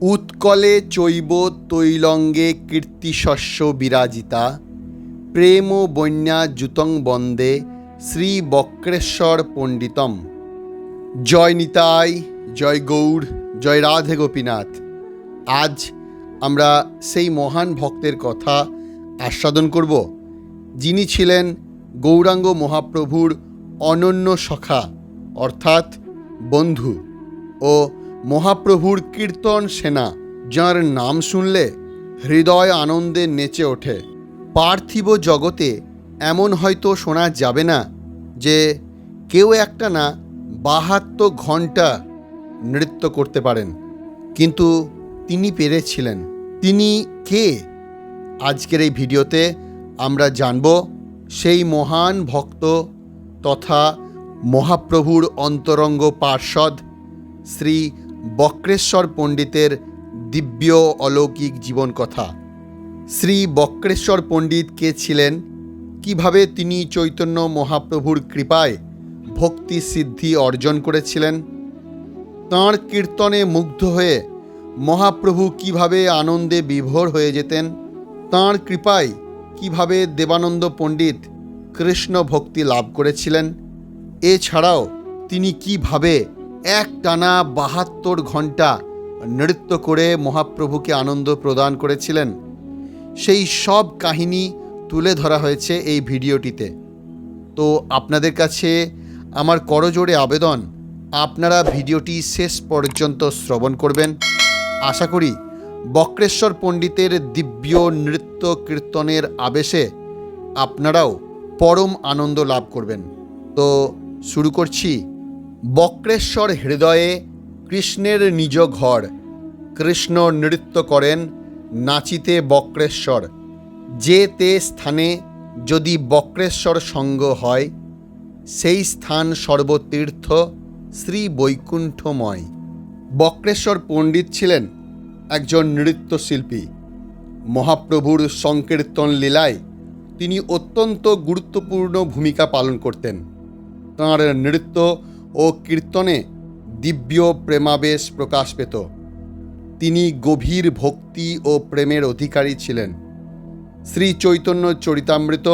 উৎকলে চৈব তৈলঙ্গে কীর্তিশস্য বিরাজিতা, প্রেম বন্যা জুতং বন্দে শ্রী বক্রেশ্বর পণ্ডিতম। জয় নিতাই, জয় গৌড়, জয় রাধে গোপীনাথ। আজ আমরা সেই মহান ভক্তের কথা আস্বাদন করব, যিনি ছিলেন গৌরাঙ্গ মহাপ্রভুর অনন্য সখা, অর্থাৎ বন্ধু ও মহাপ্রভুর কীর্তন সেনা, যার নাম শুনলে হৃদয় আনন্দে নেচে ওঠে। পার্থিব জগতে এমন হয়তো শোনা যাবে না যে কেউ একটা না বাহাত্তর ঘণ্টা নৃত্য করতে পারেন। কিন্তু তিনি পেরেছিলেন। তিনি কে? আজকের এই ভিডিওতে আমরা জানব সেই মহান ভক্ত তথা মহাপ্রভুর অন্তরঙ্গ পার্ষদ শ্রী বক্রেশ্বর পণ্ডিতের দিব্য অলৌকিক জীবন কথা শ্রী বক্রেশ্বর পণ্ডিত কে ছিলেন? কীভাবে তিনি চৈতন্য মহাপ্রভুর কৃপায় ভক্তি সিদ্ধি অর্জন করেছিলেন? তাঁর কীর্তনে মুগ্ধ হয়ে মহাপ্রভু কীভাবে আনন্দে বিভোর হয়ে যেতেন? তাঁর কৃপায় কীভাবে দেবানন্দ পণ্ডিত কৃষ্ণ ভক্তি লাভ করেছিলেন? এছাড়াও তিনি কীভাবে এক টানা বাহাত্তর ঘণ্টা নৃত্য করে মহাপ্রভুকে আনন্দ প্রদান করেছিলেন। সেই সব কাহিনী তুলে ধরা হয়েছে এই ভিডিওটিতে। তো আপনাদের কাছে আমার করজোড়ে আবেদন, আপনারা ভিডিওটি শেষ পর্যন্ত শ্রবণ করবেন। আশা করি বক্রেশ্বর পণ্ডিতের দিব্য নৃত্য কীর্তনের আবেশে আপনারাও পরম আনন্দ লাভ করবেন। তো শুরু করছি। বক্রেশ্বর হৃদয়ে কৃষ্ণের নিজ ঘর। কৃষ্ণ নৃত্য করেন, নাচিতে বক্রেশ্বর। যে তে স্থানে যদি বক্রেশ্বর সঙ্গ হয়, সেই স্থান সর্বতীর্থ শ্রী বৈকুণ্ঠময়। বক্রেশ্বর পণ্ডিত ছিলেন একজন নৃত্যশিল্পী। মহাপ্রভুর সংকীর্তন লীলায় তিনি অত্যন্ত গুরুত্বপূর্ণ ভূমিকা পালন করতেন। তাঁর নৃত্য ও কীর্তনে দিব্য প্রেমাবেশ প্রকাশ পেত। তিনি গভীর ভক্তি ও প্রেমের অধিকারী ছিলেন। শ্রী চৈতন্য চরিতামৃত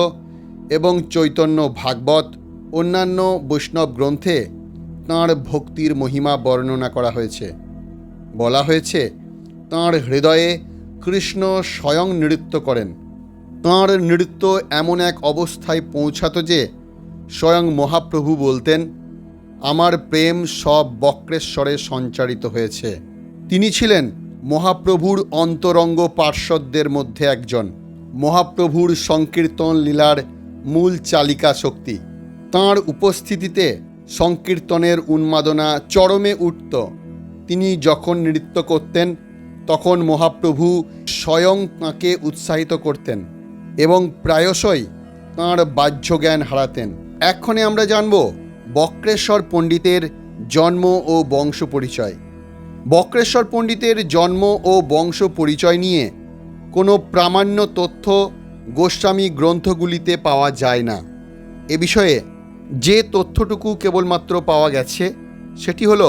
এবং চৈতন্য ভাগবত অন্যান্য বৈষ্ণব গ্রন্থে তাঁর ভক্তির মহিমা বর্ণনা করা হয়েছে। বলা হয়েছে, তাঁর হৃদয়ে কৃষ্ণ স্বয়ং নৃত্য করেন। তাঁর নৃত্য এমন এক অবস্থায় পৌঁছাতো যে স্বয়ং মহাপ্রভু বলতেন আমার প্রেম সব বক্রেশ্বরে সঞ্চারিত হয়েছে। তিনি ছিলেন মহাপ্রভুর অন্তরঙ্গ পার্শ্বদের মধ্যে একজন। মহাপ্রভুর সংকীর্তন লীলার মূল চালিকা শক্তি। তাঁর উপস্থিতিতে সংকীর্তনের উন্মাদনা চরমে উঠত। তিনি যখন নৃত্য করতেন, তখন মহাপ্রভু স্বয়ং তাঁকে উৎসাহিত করতেন এবং প্রায়শই তাঁর বাহ্য জ্ঞান হারাতেন। এক্ষণে আমরা জানব বক্রেশ্বর পণ্ডিতের জন্ম ও বংশ পরিচয়। বক্রেশ্বর পণ্ডিতের জন্ম ও বংশ পরিচয় নিয়ে কোনো প্রামাণ্য তথ্য গোস্বামী গ্রন্থগুলিতে পাওয়া যায় না। এ বিষয়ে যে তথ্যটুকু কেবলমাত্র পাওয়া গেছে, সেটি হল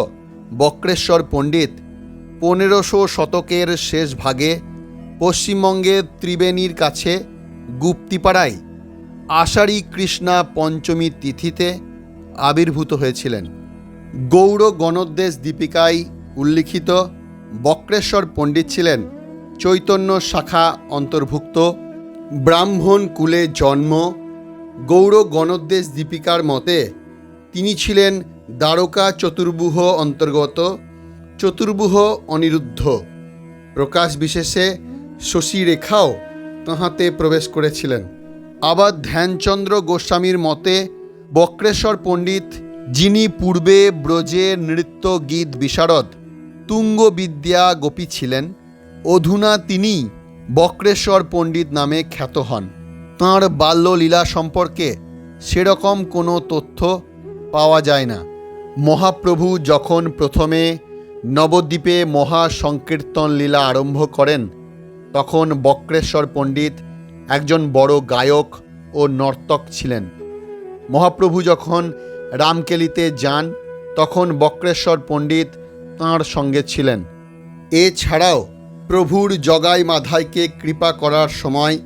বক্রেশ্বর পণ্ডিত পনেরোশো শতকের শেষ ভাগে পশ্চিমবঙ্গের ত্রিবেণীর কাছে গুপ্তিপাড়ায় আষাঢ়ী কৃষ্ণা পঞ্চমী তিথিতে আবির্ভূত হয়েছিলেন। গৌড় গণোদ্দেশ দীপিকায় উল্লিখিত বক্রেশ্বর পণ্ডিত ছিলেন চৈতন্য শাখা অন্তর্ভুক্ত। ব্রাহ্মণ কুলে জন্ম। গৌড় গণোদ্দেশ দীপিকার মতে তিনি ছিলেন দ্বারকা চতুর্বুহ অন্তর্গত চতুর্বুহ অনিরুদ্ধ। প্রকাশ বিশেষে শশী রেখাও তাহাতে প্রবেশ করেছিলেন। আবার ধ্যানচন্দ্র গোস্বামীর মতে বক্রেশ্বর পণ্ডিত, যিনি পূর্বে ব্রজে নৃত্য গীত বিশারদ, তুঙ্গবিদ্যা গোপী ছিলেন, অধুনা তিনি বক্রেশ্বর পণ্ডিত নামে খ্যাত হন। তাঁর বাল্যলীলা সম্পর্কে সেরকম কোনো তথ্য পাওয়া যায় না। মহাপ্রভু যখন প্রথমে নবদ্বীপে মহা সংকীর্তন লীলা আরম্ভ করেন, তখন বক্রেশ্বর পণ্ডিত একজন বড় গায়ক ও নর্তক ছিলেন। মহাপ্রভু যখন রামকেলিতে যান, তখন বক্রেশ্বর পণ্ডিত তাঁর সঙ্গে ছিলেন। এছাড়াও প্রভুর জগাই মাধাইকে কৃপা করার সময়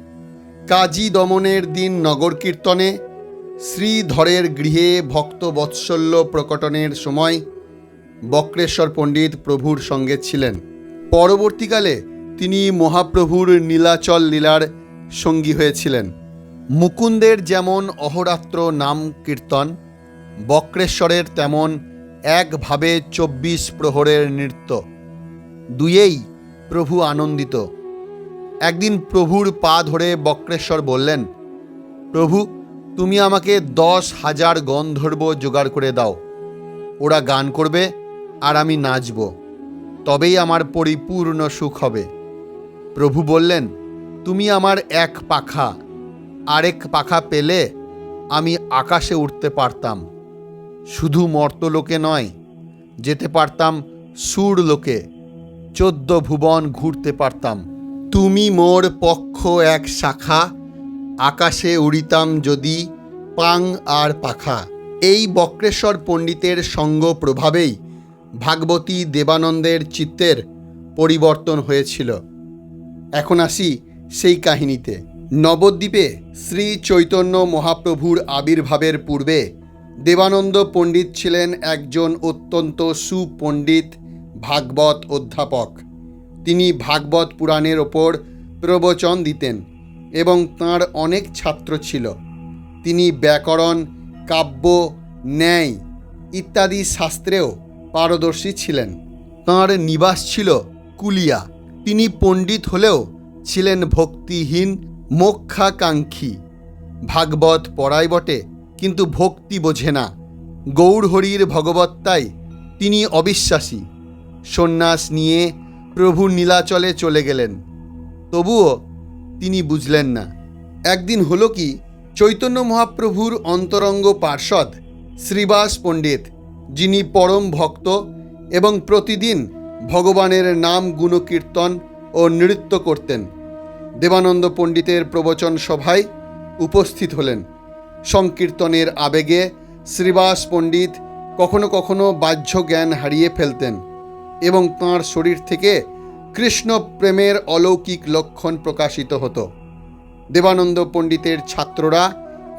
কাজী দমনের দিন নগর কীর্তনে, শ্রীধরের গৃহে ভক্ত বৎসল্য প্রকটনের সময় বক্রেশ্বর পণ্ডিত প্রভুর সঙ্গে ছিলেন। পরবর্তীকালে তিনি মহাপ্রভুর নীলাচল লীলার সঙ্গী হয়েছিলেন। মুকুন্দের যেমন অহরাত্র নাম কীর্তন, বক্রেশ্বরের তেমন একভাবে চব্বিশ প্রহরের নৃত্য। দুয়েই প্রভু আনন্দিত। একদিন প্রভুর পা ধরে বক্রেশ্বর বললেন, প্রভু, তুমি আমাকে দশ হাজার গন্ধর্ব জোগাড় করে দাও। ওরা গান করবে আর আমি নাচব। তবেই আমার পরিপূর্ণ সুখ হবে। প্রভু বললেন, তুমি আমার এক পাখা আরেক পাখা পেলে আমি আকাশে উঠতে পারতাম। শুধু মর্তলোকে নয়, যেতে পারতাম সুর লোকে, চোদ্দ ভুবন ঘুরতে পারতাম। তুমি মোর পক্ষ এক শাখা, আকাশে উড়িতাম যদি পাং আর পাখা। এই বক্রেশ্বর পণ্ডিতের সঙ্গ প্রভাবেই ভাগবতী দেবানন্দের চিত্তের পরিবর্তন হয়েছিল। এখন আসি সেই কাহিনীতে। নবদ্বীপে শ্রী চৈতন্য মহাপ্রভুর আবির্ভাবের পূর্বে দেবানন্দ পণ্ডিত ছিলেন একজন অত্যন্ত সুপণ্ডিত ভাগবত অধ্যাপক। তিনি ভাগবত পুরাণের ওপর প্রবচন দিতেন এবং তাঁর অনেক ছাত্র ছিল। তিনি ব্যাকরণ, কাব্য, ন্যায় ইত্যাদি শাস্ত্রেও পারদর্শী ছিলেন। তাঁর নিবাস ছিল কুলিয়া। তিনি পণ্ডিত হলেও ছিলেন ভক্তিহীন মোক্ষাকাঙ্ক্ষী। ভাগবত পড়াই বটে, কিন্তু ভক্তি বোঝে না। গৌরহরির ভগবত্তায় তিনি অবিশ্বাসী। সন্ন্যাস নিয়ে প্রভু নীলাচলে চলে গেলেন। তবুও তিনি বুঝলেন না। একদিন হলো কি, চৈতন্য মহাপ্রভুর অন্তরঙ্গ পার্ষদ শ্রীবাস পণ্ডিত, যিনি পরম ভক্ত এবং প্রতিদিন ভগবানের নাম গুণকীর্তন ও নৃত্য করতেন। দেবানন্দ পণ্ডিতের প্রবচন সভায় উপস্থিত হলেন। সংকীর্তনের আবেগে শ্রীবাস পণ্ডিত কখনো কখনো বাহ্য জ্ঞান হারিয়ে ফেলতেন এবং তাঁর শরীর থেকে কৃষ্ণ প্রেমের অলৌকিক লক্ষণ প্রকাশিত হতো। দেবানন্দ পণ্ডিতের ছাত্ররা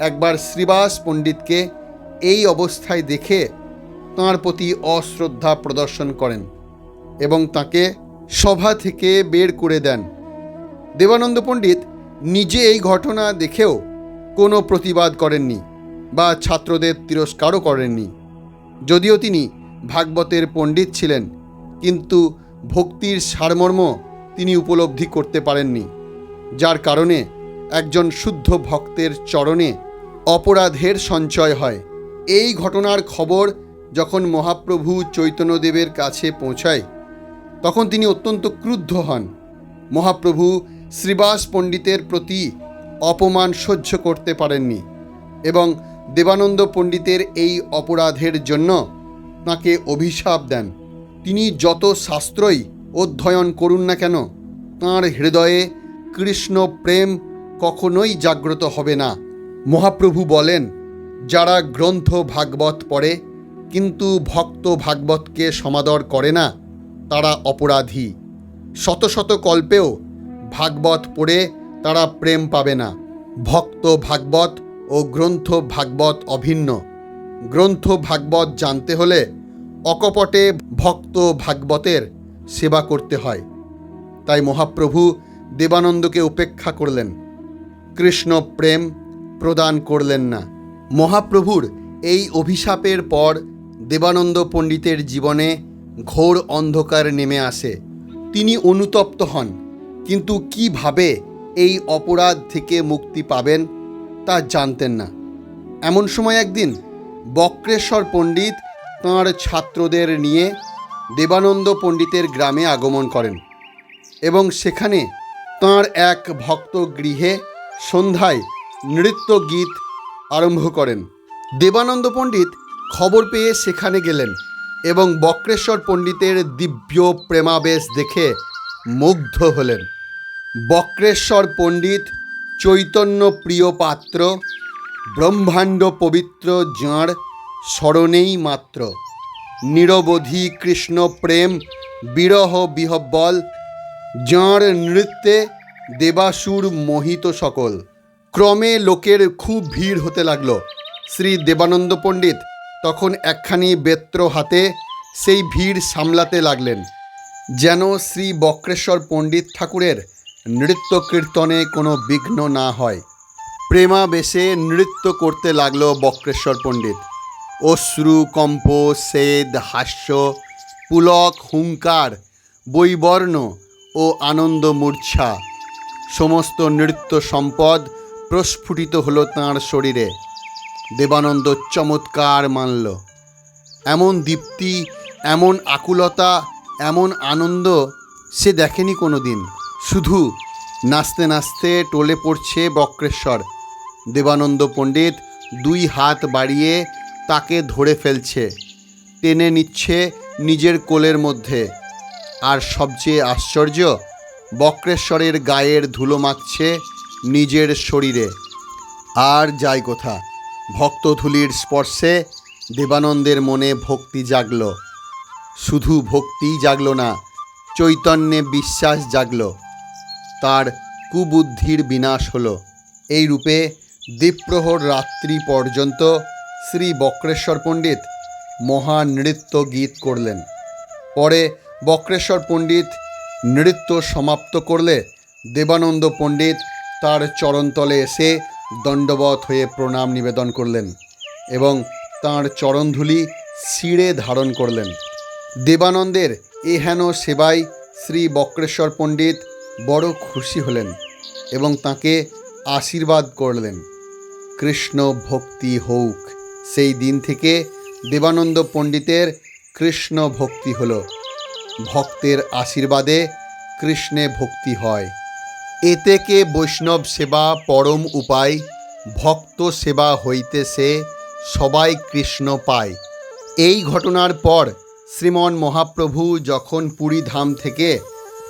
একবার শ্রীবাস পণ্ডিতকে এই অবস্থায় দেখে তাঁর প্রতি অশ্রদ্ধা প্রদর্শন করেন এবং তাকে সভা থেকে বের করে দেন। দেবানন্দ পণ্ডিত নিজে এই ঘটনা দেখেও কোনো প্রতিবাদ করেননি বা ছাত্রদের তিরস্কারও করেননি। যদিও তিনি ভাগবতের পণ্ডিত ছিলেন, কিন্তু ভক্তির সারমর্ম তিনি উপলব্ধি করতে পারেননি, যার কারণে একজন শুদ্ধ ভক্তের চরণে অপরাধের সঞ্চয় হয়। এই ঘটনার খবর যখন মহাপ্রভু চৈতন্যদেবের কাছে পৌঁছায়, তখন তিনি অত্যন্ত ক্রুদ্ধ হন। মহাপ্রভু শ্রীবাস পণ্ডিতের প্রতি অপমান সহ্য করতে পারেননি এবং দেবানন্দ পণ্ডিতের এই অপরাধের জন্য তাঁকে অভিশাপ দেন। তিনি যত শাস্ত্রই অধ্যয়ন করুন না কেন, তাঁর হৃদয়ে কৃষ্ণ প্রেম কখনোই জাগ্রত হবে না। মহাপ্রভু বলেন, যারা গ্রন্থ ভাগবত পড়ে, কিন্তু ভক্ত ভাগবতকে সমাদর করে না, তারা অপরাধী। শত শত কল্পেও ভাগবত পড়ে তারা প্রেম পাবে না। ভক্ত ভাগবত ও গ্রন্থ ভাগবত অভিন্ন। গ্রন্থ ভাগবত জানতে হলে অকপটে ভক্ত ভাগবতের সেবা করতে হয়। তাই মহাপ্রভু দেবানন্দকে উপেক্ষা করলেন। কৃষ্ণ প্রেম প্রদান করলেন না। মহাপ্রভুর এই অভিশাপের পর দেবানন্দ পণ্ডিতের জীবনে ঘোর অন্ধকার নেমে আসে। তিনি অনুতপ্ত হন। কিন্তু কীভাবে এই অপরাধ থেকে মুক্তি পাবেন তা জানতেন না। এমন সময় একদিন বক্রেশ্বর পণ্ডিত তাঁর ছাত্রদের নিয়ে দেবানন্দ পণ্ডিতের গ্রামে আগমন করেন এবং সেখানে তাঁর এক ভক্ত গৃহে সন্ধ্যায় নৃত্য গীত আরম্ভ করেন। দেবানন্দ পণ্ডিত খবর পেয়ে সেখানে গেলেন এবং বক্রেশ্বর পণ্ডিতের দিব্য প্রেমাবেশ দেখে মুগ্ধ হলেন। বক্রেশ্বর পণ্ডিত চৈতন্য প্রিয় পাত্র, ব্রহ্মাণ্ড পবিত্র যাঁর স্মরণেই মাত্র। নিরবধি কৃষ্ণ প্রেম, বিরহ বিহব্বল যাঁর নৃত্যে দেবাসুর মোহিত সকল। ক্রমে লোকের খুব ভিড় হতে লাগল। শ্রী দেবানন্দ পণ্ডিত তখন একখানি বেত্র হাতে সেই ভিড় সামলাতে লাগলেন। যেন শ্রী বক্রেশ্বর পণ্ডিত ঠাকুরের নৃত্য কীর্তনে কোনো বিঘ্ন না হয়। প্রেমাবেশে নৃত্য করতে লাগল বক্রেশ্বর পণ্ডিত। অশ্রু, কম্প, সেদ, হাস্য, পুলক, হুঙ্কার, বৈবর্ণ ও আনন্দ মূর্ছা সমস্ত নৃত্য সম্পদ প্রস্ফুটিত হলো তাঁর শরীরে। দেবানন্দ চমৎকার মানল। এমন দীপ্তি, এমন আকুলতা, এমন আনন্দ সে দেখেনি কোনো দিন শুধু নাচতে নাচতে টলে পড়ছে বক্রেশ্বর। দেবানন্দ পণ্ডিত দুই হাত বাড়িয়ে তাকে ধরে ফেলছে, টেনে নিচ্ছে নিজের কোলের মধ্যে। আর সবচেয়ে আশ্চর্য, বক্রেশ্বরের গায়ের ধুলো মাখছে নিজের শরীরে। আর যাই কথা? ভক্তধুলির স্পর্শে দেবানন্দের মনে ভক্তি জাগল। শুধু ভক্তিই জাগল না, চৈতন্যে বিশ্বাস জাগল। তার কুবুদ্ধির বিনাশ হল। এই রূপে দ্বীপ্রহর রাত্রি পর্যন্ত শ্রী বক্রেশ্বর পণ্ডিত মহানৃত্য গীত করলেন। পরে বক্রেশ্বর পণ্ডিত নৃত্য সমাপ্ত করলে দেবানন্দ পণ্ডিত তার চরণতলে এসে দণ্ডবত হয়ে প্রণাম নিবেদন করলেন এবং তাঁর চরণধুলি শিরে ধারণ করলেন। দেবানন্দের এহেন সেবায় শ্রী বক্রেশ্বর পণ্ডিত বড় খুশি হলেন এবং তাকে আশীর্বাদ করলেন। কৃষ্ণ ভক্তি হউক, সেই দিন থেকে দেবানন্দ পণ্ডিতের কৃষ্ণ ভক্তি হলো। ভক্তের আশীর্বাদে কৃষ্ণে ভক্তি হয়। এতে কে বৈষ্ণব সেবা পরম উপায়, ভক্ত সেবা হইতে সে সবাই কৃষ্ণ পায়। এই ঘটনার পর শ্রীমন মহাপ্রভু যখন পুরী ধাম থেকে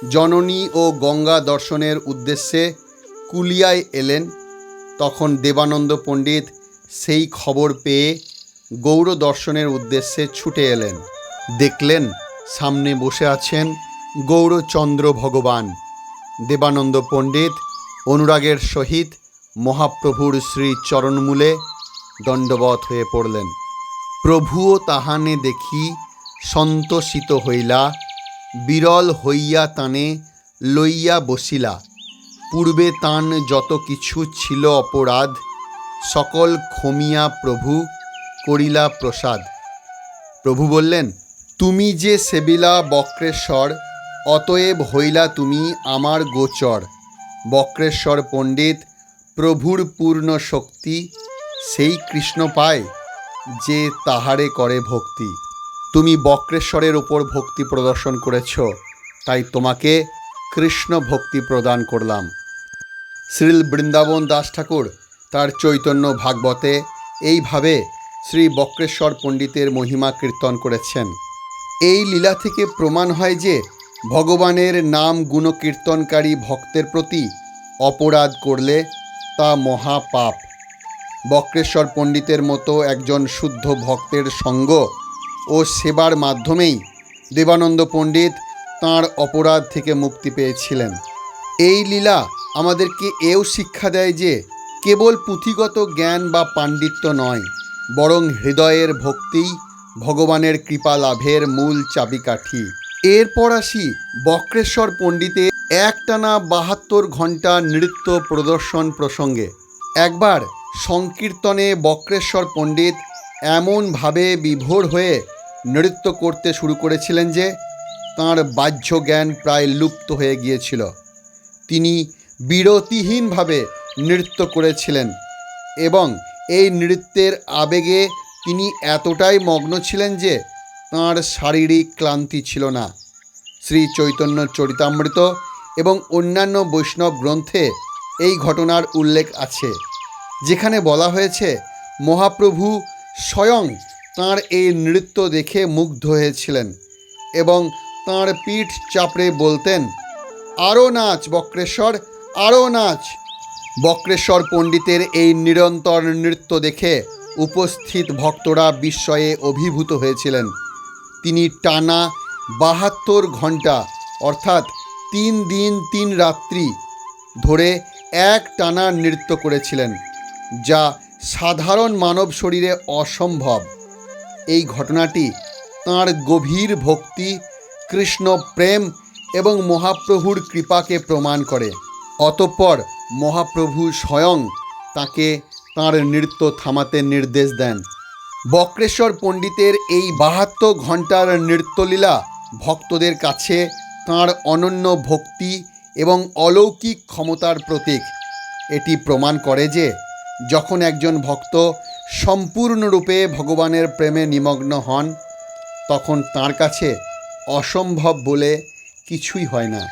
জননী ও গঙ্গা দর্শনের উদ্দেশ্যে কুলিয়ায় এলেন। তখন দেবানন্দ পণ্ডিত সেই খবর পেয়ে গৌর দর্শনের উদ্দেশ্যে ছুটে এলেন। দেখলেন, সামনে বসে আছেন গৌরচন্দ্র ভগবান। দেবানন্দ পণ্ডিত অনুরাগের সহিত মহাপ্রভুর শ্রী চরণমূলে দণ্ডবত হয়ে পড়লেন। প্রভুও তাহানে দেখি সন্তোষিত হইলা বিরল হইয়া তানে লইয়া বসিলা। পূর্বে তান যত কিছু ছিল অপরাধ, সকল ক্ষমিয়া প্রভু করিলা প্রসাদ। প্রভু বললেন, তুমি যে সেবিলা বক্রেশ্বর, অতএব হইলা তুমি আমার গোচর। বক্রেশ্বর পণ্ডিত, প্রভুর পূর্ণ শক্তি সেই কৃষ্ণ পায়, যে তাহারে করে ভক্তি। তুমি বক্রেশ্বরের ওপর ভক্তি প্রদর্শন করেছ, তাই তোমাকে কৃষ্ণ ভক্তি প্রদান করলাম। শ্রীল বৃন্দাবন দাস ঠাকুর তার চৈতন্য ভাগবতে এইভাবে শ্রী বক্রেশ্বর পণ্ডিতের মহিমা কীর্তন করেছেন। এই লীলা থেকে প্রমাণ হয় যে ভগবানের নাম গুণকীর্তনকারী ভক্তের প্রতি অপরাধ করলে তা মহাপাপ। বক্রেশ্বর পণ্ডিতের মতো একজন শুদ্ধ ভক্তের সঙ্গ ও সেবার মাধ্যমেই দেবানন্দ পণ্ডিত তাঁর অপরাধ থেকে মুক্তি পেয়েছিলেন। এই লীলা আমাদেরকে এও শিক্ষা দেয় যে কেবল পুঁথিগত জ্ঞান বা পাণ্ডিত্য নয়, বরং হৃদয়ের ভক্তিই ভগবানের কৃপা লাভের মূল চাবিকাঠি। এরপর আসি বক্রেশ্বর পণ্ডিতের একটানা বাহাত্তর ঘণ্টা নৃত্য প্রদর্শন প্রসঙ্গে। একবার সংকীর্তনে বক্রেশ্বর পণ্ডিত এমনভাবে বিভোর হয়ে নৃত্য করতে শুরু করেছিলেন যে তাঁর বাহ্য জ্ঞান প্রায় লুপ্ত হয়ে গিয়েছিল। তিনি বিরতিহীনভাবে নৃত্য করেছিলেন এবং এই নৃত্যের আবেগে তিনি এতটাই মগ্ন ছিলেন যে তাঁর শারীরিক ক্লান্তি ছিল না। শ্রী চৈতন্য চরিতামৃত এবং অন্যান্য বৈষ্ণব গ্রন্থে এই ঘটনার উল্লেখ আছে, যেখানে বলা হয়েছে, মহাপ্রভু স্বয়ং তাঁর এই নৃত্য দেখে মুগ্ধ হয়েছিলেন এবং তাঁর পিঠ চাপড়ে বলতেন আরও নাচ, বক্রেশ্বর আরও নাচ। বক্রেশ্বর পণ্ডিতের এই নিরন্তর নৃত্য দেখে উপস্থিত ভক্তরা বিস্ময়ে অভিভূত হয়েছিলেন। তিনি টানা বাহাত্তর ঘণ্টা অর্থাৎ তিন দিন তিন রাত্রি, ধরে এক টানা নৃত্য করেছিলেন, যা সাধারণ মানব শরীরে অসম্ভব। এই ঘটনাটি তাঁর গভীর ভক্তি, কৃষ্ণ প্রেম এবং মহাপ্রভুর কৃপাকে প্রমাণ করে। অতঃপর মহাপ্রভু স্বয়ং তাকে তাঁর নৃত্য থামাতে নির্দেশ দেন। বক্রেশ্বর পণ্ডিতের এই বাহাত্তর ঘণ্টার নৃত্যলীলা ভক্তদের কাছে তাঁর অনন্য ভক্তি এবং অলৌকিক ক্ষমতার প্রতীক। এটি প্রমাণ করে যে যখন একজন ভক্ত সম্পূর্ণরূপে ভগবানের প্রেমে নিমগ্ন হন, তখন তার কাছে অসম্ভব বলে কিছুই হয় না।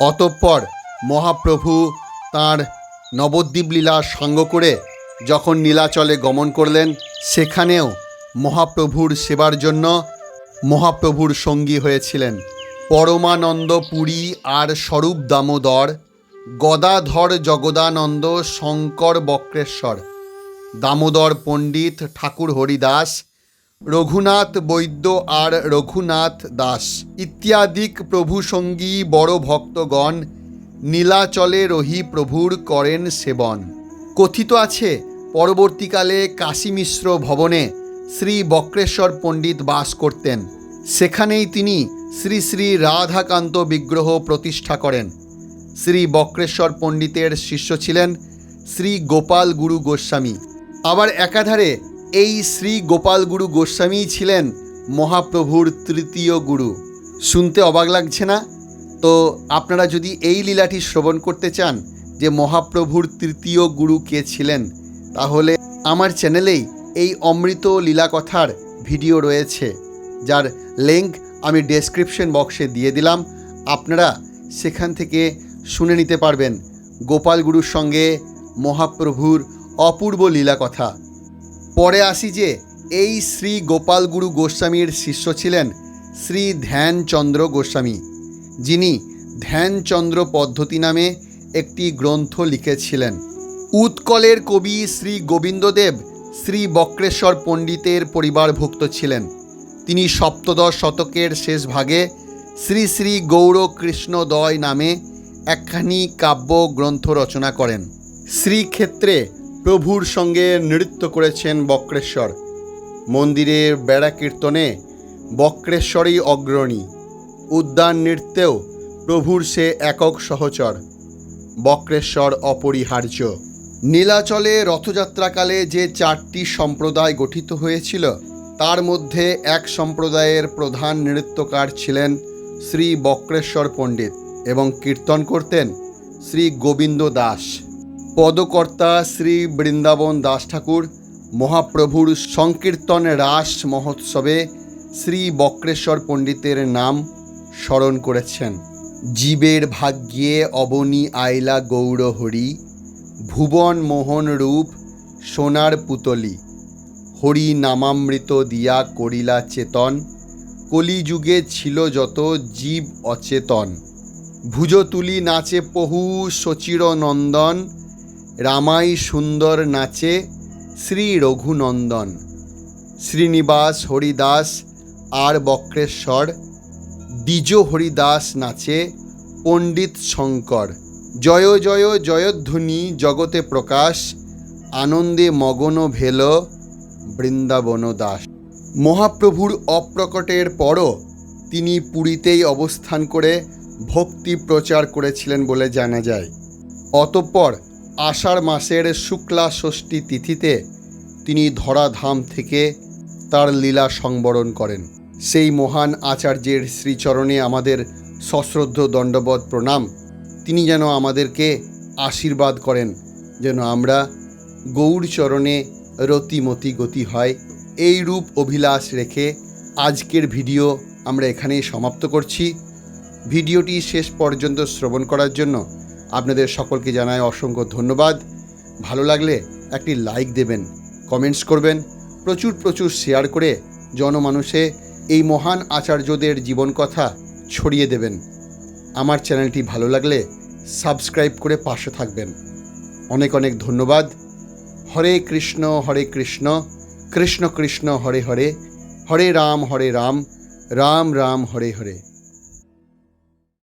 অতঃপর মহাপ্রভু তাঁর নবদ্বীপ লীলা সাঙ্গ করে যখন নীলাচলে গমন করলেন, সেখানেও মহাপ্রভুর সেবার জন্য মহাপ্রভুর সঙ্গী হয়েছিলেন। পরমানন্দ পুরী আর স্বরূপ দামোদর, গদাধর জগদানন্দ শঙ্কর বক্রেশ্বর। দামোদর পণ্ডিত ঠাকুর হরিদাস, রঘুনাথ বৈদ্য আর রঘুনাথ দাস। ইত্যাদিক প্রভু সঙ্গী বড় ভক্তগণ, নীলাচলে রহি প্রভুর করেন সেবন। কথিত আছে, পরবর্তীকালে কাশী মিশ্র ভবনে শ্রী বক্রেশ্বর পণ্ডিত বাস করতেন। সেখানেই তিনি শ্রী শ্রী রাধাকান্ত বিগ্রহ প্রতিষ্ঠা করেন। শ্রী বক্রেশ্বর পণ্ডিতের শিষ্য ছিলেন শ্রী গোপাল গুরু গোস্বামী। আবার একাধারে এই শ্রী গোপাল গুরু গোস্বামী ছিলেন মহাপ্রভুর তৃতীয় গুরু। শুনতে অবাক লাগছে না? তো আপনারা যদি এই লীলাটি শ্রবণ করতে চান যে মহাপ্রভুর তৃতীয় গুরু কে ছিলেন, তাহলে আমার চ্যানেলেই এই অমৃত লীলা কথার ভিডিও রয়েছে, যার লিঙ্ক আমি ডেসক্রিপশন বক্সে দিয়ে দিলাম। আপনারা সেখান থেকে শুনে নিতে পারবেন। গোপাল গুরুর সঙ্গে মহাপ্রভুর অপূর্ব লীলা কথা পরে আসি যে এই শ্রী গোপাল গুরু গোস্বামীর শিষ্য ছিলেন শ্রী ধ্যানচন্দ্র গোস্বামী, যিনি ধ্যানচন্দ্র পদ্ধতি নামে একটি গ্রন্থ লিখেছিলেন। উৎকলের কবি শ্রী গোবিন্দদেব শ্রী বক্রেশ্বর পণ্ডিতের পরিবারভুক্ত ছিলেন। তিনি সপ্তদশ শতকের শেষ ভাগে শ্রী শ্রী গৌরকৃষ্ণদয় নামে একখানি কাব্য গ্রন্থ রচনা করেন। শ্রীক্ষেত্রে প্রভুর সঙ্গে নৃত্য করেছেন বক্রেশ্বর। মন্দিরের বেড়া কীর্তনে বক্রেশ্বরই অগ্রণী। উদ্যান নৃত্যেও প্রভুর সে একক সহচর। বক্রেশ্বর অপরিহার্য। নীলাচলে রথযাত্রাকালে যে চারটি সম্প্রদায় গঠিত হয়েছিল, তার মধ্যে এক সম্প্রদায়ের প্রধান নৃত্যকার ছিলেন শ্রী বক্রেশ্বর পণ্ডিত এবং কীর্তন করতেন শ্রী গোবিন্দ দাস। পদকর্তা শ্রী বৃন্দাবন দাস ঠাকুর, মহাপ্রভুর সংকীর্তন রাস মহোৎসবে শ্রী বক্রেশ্বর পণ্ডিতের নাম স্মরণ করেছেন। জীবের ভাগ্যে অবনী আইলা গৌর হরি ভুবন মোহন রূপ সোনার পুতলি, হরি নামামৃত দিয়া করিলা চেতন, কলিযুগে ছিল যত জীব অচেতন। ভুজতুলি নাচে পহু সচির নন্দন রামাই সুন্দর নাচে শ্রী রঘুনন্দন। শ্রীনিবাস হরিদাস আর বক্রেশ্বর। দ্বিজ হরিদাস নাচে পণ্ডিত শঙ্কর। জয় জয়, জয়ধ্বনি জগতে প্রকাশ। আনন্দে মগন ভেল বৃন্দাবন দাস। মহাপ্রভুর অপ্রকটের পরও তিনি পুরীতেই অবস্থান করে ভক্তি প্রচার করেছিলেন বলে জানা যায়। অতঃপর আষাঢ় মাসের শুক্লা ষষ্ঠী তিথিতে তিনি ধরাধাম থেকে তার লীলা সংবরণ করেন। সেই মহান আচার্যের শ্রীচরণে আমাদের সশ্রদ্ধ দণ্ডবধ প্রণাম। তিনি যেন আমাদেরকে আশীর্বাদ করেন, যেন আমরা গৌর চরণে রতিমতি গতি হয়। এই রূপ অভিলাষ রেখে আজকের ভিডিও আমরা এখানেই সমাপ্ত করছি। ভিডিওটি শেষ পর্যন্ত শ্রবণ করার জন্য আপনাদের সকলকে জানাই অসংখ্য ধন্যবাদ। ভালো লাগলে একটি লাইক দেবেন কমেন্টস করবেন, প্রচুর প্রচুর শেয়ার করে জনমানুষে এই মহান আচার্যদের জীবন কথা ছড়িয়ে দেবেন। আমার চ্যানেলটি ভালো লাগলে সাবস্ক্রাইব করে পাশে থাকবেন। অনেক অনেক ধন্যবাদ। হরে কৃষ্ণ হরে কৃষ্ণ কৃষ্ণ কৃষ্ণ, হরে হরে হরে রাম হরে রাম রাম রাম, হরে হরে।